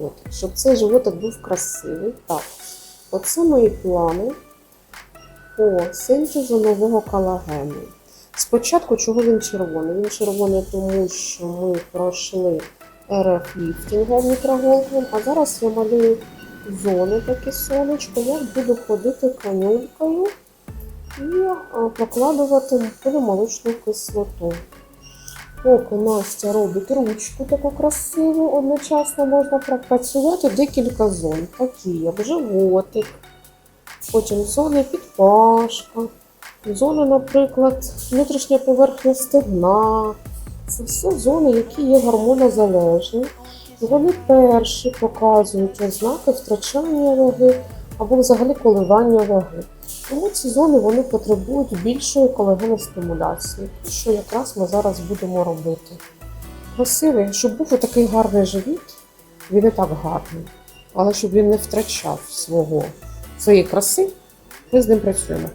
животик. Щоб цей животик був красивий. Так, оце мої плани по синтезу нового колагену. Спочатку, чого він червоний? Він червоний, тому що ми пройшли РФ ліфтингом мікроголком, а зараз я малюю зони такі сонечко, я буду ходити канюлькою і прокладувати полімолочну кислоту. Поки Настя робить ручку таку красиву, одночасно можна пропрацювати декілька зон, такі як животик, потім зони підпашка, зони, наприклад, внутрішня поверхня стегна. Це все зони, які є гормонозалежні. Вони перші показують ознаки втрачання ваги або взагалі коливання ваги. Тому ці зони вони потребують більшої колагеностимуляції, що якраз ми зараз будемо робити. Красивий, щоб був такий гарний живіт, він і так гарний, але щоб він не втрачав свого своєї краси, ми з ним працюємо.